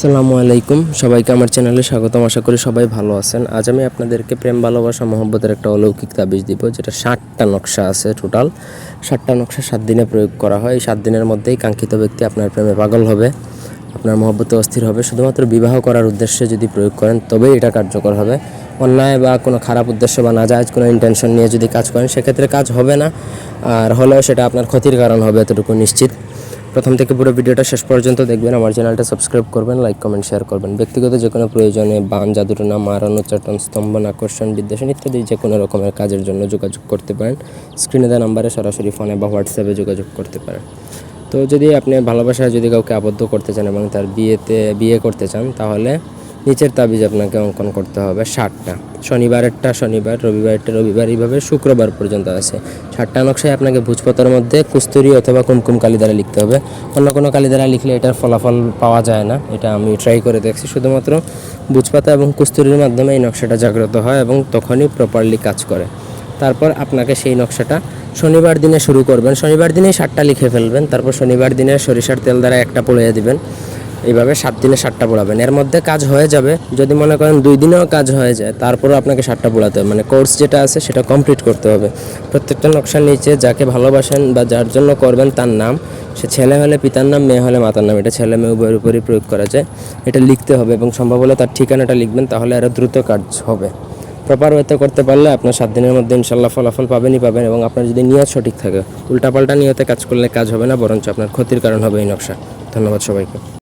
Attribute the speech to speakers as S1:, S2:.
S1: আসসালামু আলাইকুম। সবাইকে আমার চ্যানেলে স্বাগতম। আশা করি সবাই ভালো আছেন। আজ আমি আপনাদেরকে প্রেম, ভালোবাসা, মহব্বতের একটা অলৌকিক তাবিজ দিব, যেটা ষাটটা নকশা আছে টোটাল ষাটটা নকশা সাত দিনে প্রয়োগ করা হয়। এই সাত দিনের মধ্যেই কাঙ্ক্ষিত ব্যক্তি আপনার প্রেমে পাগল হবে, আপনার মহব্বতে অস্থির হবে। শুধুমাত্র বিবাহ করার উদ্দেশ্যে যদি প্রয়োগ করেন, তবেই এটা কার্যকর হবে। অন্যায় বা কোনো খারাপ উদ্দেশ্য বা না নাজায়জ কোনো ইন্টেনশন নিয়ে যদি কাজ করেন, সেক্ষেত্রে কাজ হবে না। আর হলেও সেটা আপনার ক্ষতির কারণ হবে, এতটুকু নিশ্চিত। প্রথম থেকে পুরো ভিডিওটা শেষ পর্যন্ত দেখবেন। আমার চ্যানেলটা সাবস্ক্রাইব করবেন লাইক কমেন্ট শেয়ার করবেন। ব্যক্তিগত যে কোনো প্রয়োজনে বান জাদুটনা মারণ উচ্চাটন স্তম্ভন আকর্ষণ বিদ্বেষণ ইত্যাদি যে কোনো রকমের কাজের জন্য যোগাযোগ করতে পারেন। স্ক্রিনে দেওয়া নাম্বারে সরাসরি ফোনে বা হোয়াটসঅ্যাপে যোগাযোগ করতে পারেন। তো যদি আপনি ভালোবাসায় যদি কাউকে আবদ্ধ করতে চান এবং তার বিয়েতে, বিয়ে করতে চান, তাহলে নিচের তাবিজ আপনাকে অঙ্কন করতে হবে ষাটটা। শনিবারেরটা শনিবার, রবিবারেরটা রবিবার, এইভাবে শুক্রবার পর্যন্ত আছে। ষাটটা নকশায় আপনাকে ভোজপতার মধ্যে কুস্তুরি অথবা কুমকুম কালি দ্বারা লিখতে হবে। অন্য কোনো কালি দ্বারা লিখলে এটার ফলাফল পাওয়া যায় না, এটা আমি ট্রাই করে দেখছি। শুধুমাত্র ভুজপাতা এবং কুস্তুরির মাধ্যমে এই নকশাটা জাগ্রত হয় এবং তখনই প্রপারলি কাজ করে। তারপর আপনাকে সেই নকশাটা শনিবার দিনে শুরু করবেন। শনিবার দিনেই সাতটা লিখে ফেলবেন। তারপর শনিবার দিনে সরিষার তেল দ্বারা একটা পড়িয়ে দিবেন। এইভাবে সাত দিনে সাতটা পোড়াবেন। এর মধ্যে কাজ হয়ে যাবে, যদি মনে করেন দুই দিনেও কাজ হয়ে যায়, তারপরেও আপনাকে সাতটা পোড়াতে হবে। মানে কোর্স যেটা আছে সেটা কমপ্লিট করতে হবে। প্রত্যেকটা নকশার নিচে যাকে ভালোবাসেন বা যার জন্য করবেন তার নাম, সে ছেলে হলে পিতার নাম, মেয়ে হলে মাতার নাম, এটা ছেলে মেয়ে উভয়ের উপরই প্রয়োগ করা যায়। এটা লিখতে হবে এবং সম্ভব হলে তার ঠিকানাটা লিখবেন, তাহলে আরও দ্রুত কাজ হবে। প্রপার ওয়েতে করতে পারলে আপনার সাত দিনের মধ্যে ইনশাল্লাহ ফলাফল পাবেনই পাবেন এবং আপনার যদি নিয়ত সঠিক থাকে, উল্টাপাল্টা নিয়তে কাজ করলে কাজ হবে না, বরঞ্চ আপনার ক্ষতির কারণ হবে এই নকশা। ধন্যবাদ সবাইকে।